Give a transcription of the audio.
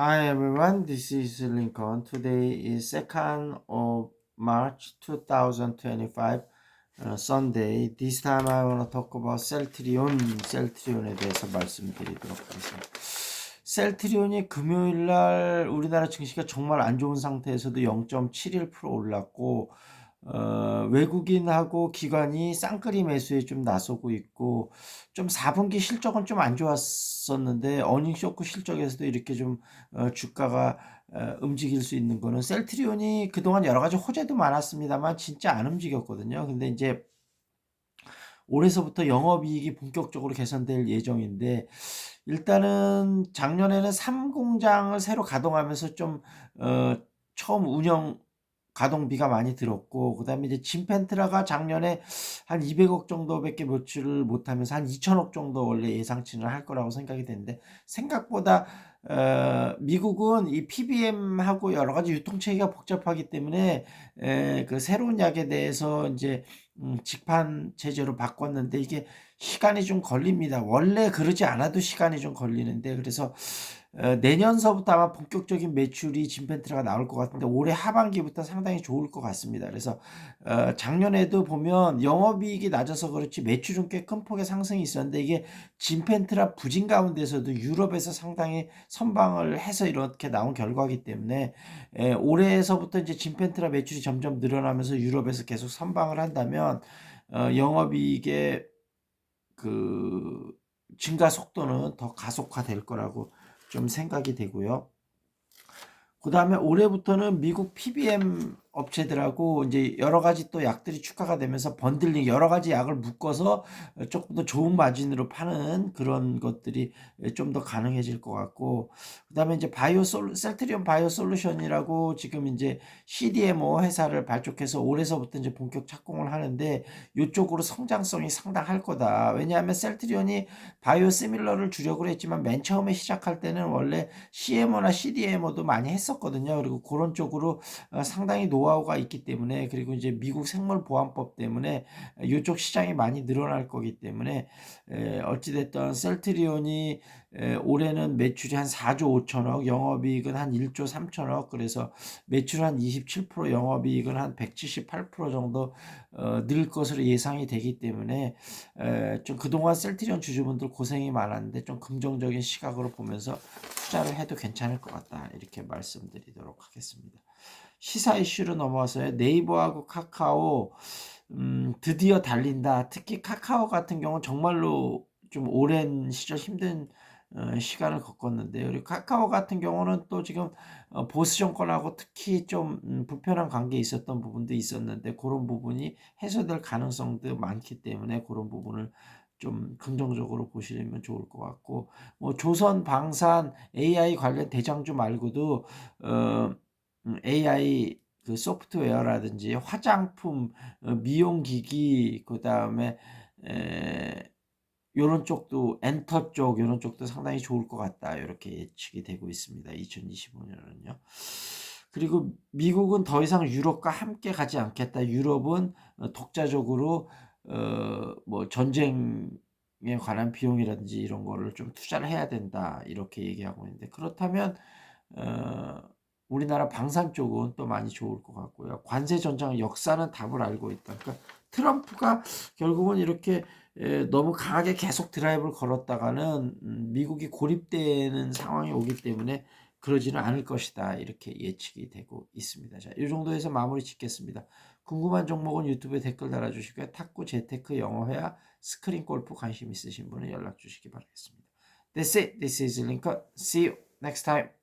Hi everyone, this is Lincoln. Today is 2nd of March 2025, uh, Sunday. This time I want to talk about 셀트리온, 셀트리온에 대해서 말씀드리도록 하겠습니다. 셀트리온이 금요일 날 우리나라 증시가 정말 안 좋은 상태에서도 0.71% 올랐고 어, 외국인하고 기관이 쌍끌이 매수에 좀 나서고 있고 좀 4분기 실적은 좀 안 좋았었는데 어닝 쇼크 실적에서도 이렇게 좀 어, 주가가 어, 움직일 수 있는 거는 셀트리온이 그동안 여러 가지 호재도 많았습니다만 진짜 안 움직였거든요. 근데 이제 올해서부터 영업이익이 본격적으로 개선될 예정인데 일단은 작년에는 3공장을 새로 가동하면서 좀 어, 처음 운영 가동비가 많이 들었고 그다음에 이제 진펜트라가 작년에 한 200억 정도밖에 매출을 못하면서 한 2천억 정도 원래 예상치는 할 거라고 생각이 되는데 생각보다 어, 미국은 이 PBM하고 여러 가지 유통 체계가 복잡하기 때문에 에, 그 새로운 약에 대해서 이제 음, 직판 체제로 바꿨는데 이게 시간이 좀 걸립니다. 원래 그러지 않아도 시간이 좀 걸리는데 그래서 어, 내년서부터 아마 본격적인 매출이 진펜트라가 나올 것 같은데 올해 하반기부터 상당히 좋을 것 같습니다. 그래서 어, 작년에도 보면 영업이익이 낮아서 그렇지 매출은 꽤 큰 폭의 상승이 있었는데 이게 진펜트라 부진 가운데서도 유럽에서 상당히 선방을 해서 이렇게 나온 결과이기 때문에 에, 올해에서부터 이제 진펜트라 매출이 점점 늘어나면서 유럽에서 계속 선방을 한다면 어, 영업이익의 그 증가 속도는 더 가속화될 거라고 좀 생각이 되고요. 그 다음에 올해부터는 미국 PBM 업체들하고 이제 여러 가지 또 약들이 추가가 되면서 번들링 여러 가지 약을 묶어서 조금 더 좋은 마진으로 파는 그런 것들이 좀 더 가능해질 것 같고 그다음에 이제 바이오 솔 셀트리온 바이오 솔루션이라고 지금 이제 CDMO 회사를 발족해서 올해서부터 이제 본격 착공을 하는데 이쪽으로 성장성이 상당할 거다. 왜냐하면 셀트리온이 바이오 시밀러를 주력으로 했지만 맨 처음에 시작할 때는 원래 CMO나 CDMO도 많이 했었거든요. 그리고 그런 쪽으로 어, 상당히 노 노하우가 있기 때문에 그리고 이제 미국 생물보안법 때문에 이쪽 시장이 많이 늘어날 거기 때문에 어찌됐든 셀트리온이 올해는 매출이 한 4조 5천억, 영업이익은 한 1조 3천억, 그래서 매출 한 27%, 영업이익은 한 178% 정도 어, 늘 것으로 예상이 되기 때문에 좀 그동안 셀트리온 주주분들 고생이 많았는데 좀 긍정적인 시각으로 보면서 투자를 해도 괜찮을 것 같다 이렇게 말씀드리도록 하겠습니다. 시사 이슈로 넘어와서요. 네이버하고 카카오 음, 드디어 달린다. 특히 카카오 같은 경우는 정말로 좀 오랜 시절 힘든 어, 시간을 겪었는데요. 그리고 카카오 같은 경우는 또 지금 어, 보수 정권하고 특히 좀 음, 불편한 관계에 있었던 부분도 있었는데 그런 부분이 해소될 가능성도 많기 때문에 그런 부분을 좀 긍정적으로 보시려면 좋을 것 같고 뭐 조선 방산 AI 관련 대장주 말고도 어 AI 음, 그 소프트웨어라든지 화장품, 어, 미용기기, 그 다음에 요런 쪽도 엔터 쪽 요런 쪽도 상당히 좋을 것 같다 이렇게 예측이 되고 있습니다. 2025년은요. 그리고 미국은 더 이상 유럽과 함께 가지 않겠다. 유럽은 어, 독자적으로 어 뭐 전쟁에 관한 비용이라든지 이런 거를 좀 투자를 해야 된다 이렇게 얘기하고 있는데 그렇다면 어 우리나라 방산 쪽은 또 많이 좋을 것 같고요. 관세 전장 역사는 답을 알고 있다. 그러니까 트럼프가 결국은 이렇게 너무 강하게 계속 드라이브를 걸었다가는 음, 미국이 고립되는 상황이 오기 때문에 그러지는 않을 것이다. 이렇게 예측이 되고 있습니다. 자, 이 정도에서 마무리 짓겠습니다. 궁금한 종목은 유튜브에 댓글 달아주시고요. 탁구, 재테크, 영어회화, 스크린 골프 관심 있으신 분은 연락 주시기 바라겠습니다. That's it. This is Lincoln. See you next time.